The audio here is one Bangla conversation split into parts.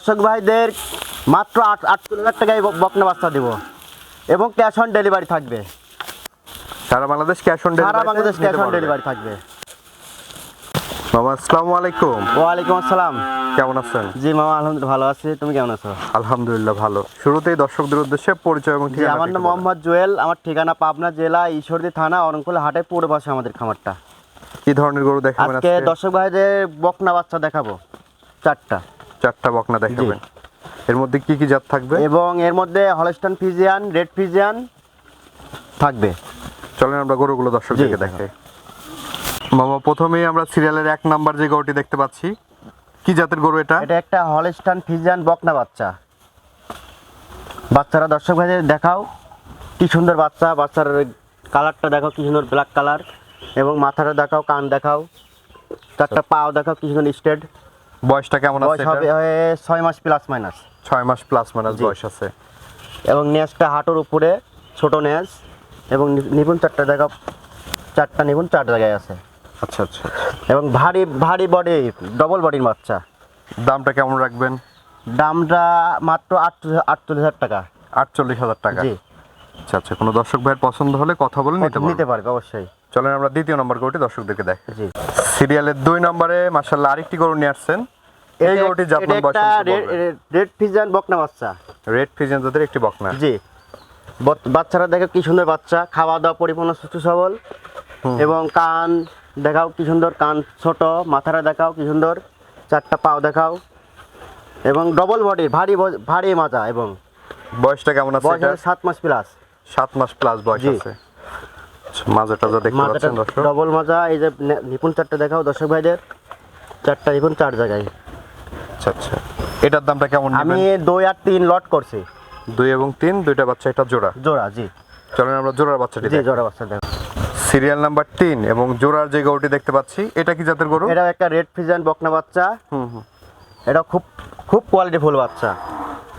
দর্শক ভাইদের মাত্র আট আটচল্লিশ হাজার টাকায় বকনা বাচ্চা দেব। এবং ক্যাশ অন ডেলিভারি থাকবে। সারা বাংলাদেশ ক্যাশ অন সারা বাংলাদেশ ক্যাশ অন ডেলিভারি থাকবে। মামা আসসালামু আলাইকুম। ওয়ালাইকুম আসসালাম। কেমন আছেন? জি মামা আলহামদুলিল্লাহ ভালো আছি। তুমি কেমন আছো? আলহামদুলিল্লাহ ভালো। শুরুতেই দর্শকদের উদ্দেশ্যে পরিচয় এবং ঠিকানা আমার নাম মোহাম্মদ জুয়েল। আমার ঠিকানা পাবনা জেলা ঈশ্বরদী থানা অরণকুল হাটে পূর্ব পাশে আমাদের খামারটা। কি ধরনের গরু দেখাবেন আজকে? দর্শক ভাইদের বকনা বাচ্চা দেখাবো। চারটা। চারটা বকনা দেখাবেন। এর মধ্যে কি কি জাত থাকবে? এবং এর মধ্যে হলস্টান ফিজিয়ান রেড ফিজিয়ান থাকবে। চলেন আমরা গরুগুলো দর্শকদেরকে জি। দেখাই। মামা প্রথমেই আমরা সিরিয়ালের এক নাম্বার যে গরুটি দেখতে পাচ্ছি কি জাতের গরু এটা? এটা একটা হলস্টান ফিজিয়ান বকনা বাচ্চা। বাচ্চারা দর্শক ভাইদের দেখাও কি সুন্দর বাচ্চা। বাচ্চার কালারটা দেখাও কি সুন্দর ব্ল্যাক কালার। এবং মাথাটা দেখাও কান দেখাও। চারটা পাও দেখাও কি সুন্দর স্টেড। বয়সটা কেমন আছে হবে এটা? হয়ে ছয় মাস প্লাস মাইনাস ছয় মাস প্লাস মাইনাস। বয়স আছে। এবং নেজটা হাঁটুর উপরে ছোট নেজ এবং নিপুণ চারটা দেখাও চারটা নিপুণ চার জায়গায় আছে। আচ্ছা আচ্ছা এবং ভারী ভারী বডি ডবল বডির বাচ্চা। দামটা কেমন রাখবেন? দামটা মাত্র আটচল্লিশ হাজার টাকা। আটচল্লিশ হাজার টাকা। জি। আচ্ছা আচ্ছা কোনো দর্শক ভাইয়ের পছন্দ হলে কথা বলে নিতে নিতে পারবে অবশ্যই। চলেন আমরা দ্বিতীয় নম্বর গরুটি দর্শকদেরকে দেখ জি। সিরিয়ালের দুই নম্বরে মাসাল্লাহ আরেকটি গরু নিয়ে আসছেন। এই গরুটির জাতমান বয়স রেড- ফিজান বকনা বাচ্চা। রেড ফিজেন জাতের একটি বকনা। জি। বাচ্চারা দেখো কি সুন্দর বাচ্চা খাওয়া দাওয়া পরিপূর্ণ সুস্থ সবল। এবং কান দেখাও কি সুন্দর কান ছোট মাথাটা দেখাও কি সুন্দর চারটা পাও দেখাও। এবং ডবল বডি ভারী ভারী মাজা এবং বয়সটা কেমন আছে বয়স সাত মাস প্লাস সাত মাস প্লাস বয়স আছে। মাজা টাজা দেখতে পাচ্ছেন দর্শক? ডবল মাজা এই যে নিপুণ চারটা দেখাও দর্শক ভাইদের। চারটা নিপুণ চার জায়গায়। আচ্ছা আচ্ছা। এটার দামটা কেমন আমি দুই আর তিন লট করছি। দুই এবং তিন দুইটা বাচ্চা এটা জোড়া? জোড়া জি। চলেন আমরা জোড়ার বাচ্চাটি জি দেখি। জোড়া বাচ্চা দেখো। সিরিয়াল নাম্বার তিন এবং জোড়ার যে গরুটি দেখতে পাচ্ছি এটা কি জাতের গরু? এটা একটা রেড ফিজান বকনা বাচ্চা। হুম হুম। এটা খুব খুব কোয়ালিটি ফুল বাচ্চা।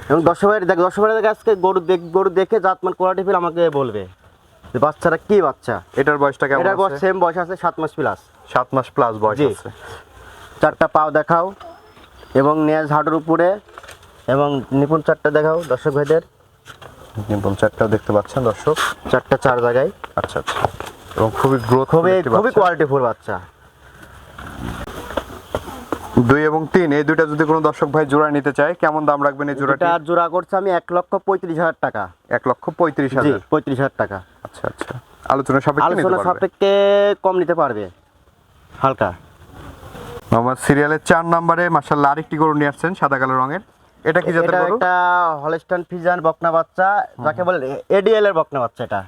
এবং দর্শকের দেখ দর্শকের আজকে গরু দেখ গরু দেখে জাতমান কোয়ালিটি ফুল আমাকে বলবে। যে বাচ্চাটা কি বাচ্চা? এটার বয়সটা কেমন এটার বয়স সেম বয়স আছে সাত মাস প্লাস সাত মাস প্লাস বয়স। আছে। চারটা পাও দেখাও এবং নেজ হাঁটুর উপরে এবং নিপুণ চারটা দেখাও দর্শক ভাইদের। নিপুণ চারটাও দেখতে পাচ্ছেন দর্শক। চারটা চার জায়গায়। আচ্ছা আচ্ছা। এবং খুবই গ্রোথ খুবই খুবই কোয়ালিটি ফুল বাচ্চা। দুই এবং তিন এই দুইটা যদি কোনো দর্শক ভাই জোড়া নিতে চায় কেমন দাম রাখবেন এই জোড়াটি? জোড়া করছে আমি এক লক্ষ পঁয়ত্রিশ হাজার টাকা। এক লক্ষ পঁয়ত্রিশ হাজার। পঁয়ত্রিশ হাজার টাকা। আচ্ছা আচ্ছা। আলোচনা সাপেক্ষে আলোচনা সাপেক্ষে কম নিতে পারবে। হালকা। আমার সিরিয়ালের চার নম্বরে আরেকটি গরু নিয়ে আসছেন সাদা কালো রঙের। এটা কি জাতের গরু? একটা হলস্টান ফিজান বকনা বাচ্চা যাকে বলে এডিএল এর বকনা বাচ্চা এটা।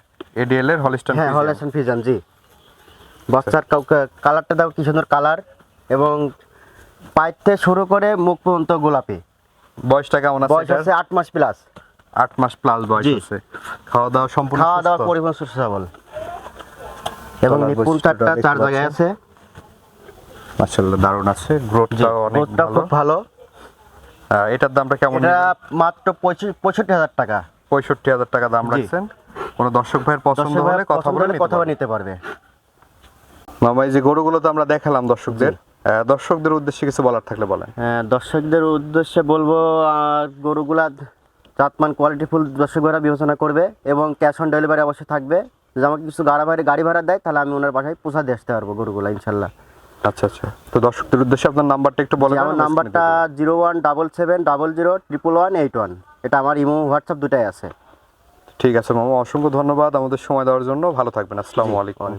এডিএল এর হলিস্টান হ্যাঁ হলস্টান ফিজান জি। বাচ্চার কালারটা দাও কি সুন্দর কালার এবং পায়ের থেকে শুরু করে মুখ পর্যন্ত গোলাপি। বয়সটা কেমন আছে বয়স আছে আট মাস প্লাস। আট মাস প্লাস বয়স আছে। খাওয়া দাওয়া সম্পূর্ণ খাওয়া দাওয়া? পরিমাণ সুস্থ সবল এবং তলার নিপুণ চারটা চার জায়গায় আছে। মাশাআল্লাহ দারুণ আছে। গ্রোথটাও অনেক ভালো। খুব ভালো। এটার দামটা কেমন এটা মাত্র পঁয়ষট্টি হাজার টাকা। পঁয়ষট্টি হাজার টাকা দাম রাখছেন। কোনো দর্শক ভাইয়ের পছন্দ হলে কথা বলে নিতে কথা। নিতে পারবে। মামা এই যে গরুগুলো তো আমরা দেখালাম দর্শকদের দর্শকদের উদ্দেশ্যে কিছু বলার থাকলে বলেন। হ্যাঁ, দর্শকদের উদ্দেশ্যে বলব আর গরুগুলা জাতমান কোয়ালিটিফুল দর্শকরা বিবেচনা করবে এবং ক্যাশ অন ডেলিভারি অবশ্যই থাকবে। যদি আমাকে কিছু গাড়ি ভাড়া গাড়ি ভাড়া দেয় তাহলে আমি ওনার বাসায় পোষা দিয়ে আসতে পারব গরুগুলা ইনশাল্লাহ। আচ্ছা আচ্ছা। তো দর্শকদের উদ্দেশ্যে আপনার নাম্বারটা একটু বলে আমার নাম্বারটা zero one double seven double zero triple one eight one এটা আমার ইমো হোয়াটসঅ্যাপ দুটাই আছে। ঠিক আছে মামা অসংখ্য ধন্যবাদ আমাদের সময় দেওয়ার জন্য। ভালো থাকবেন আসসালামু আলাইকুম।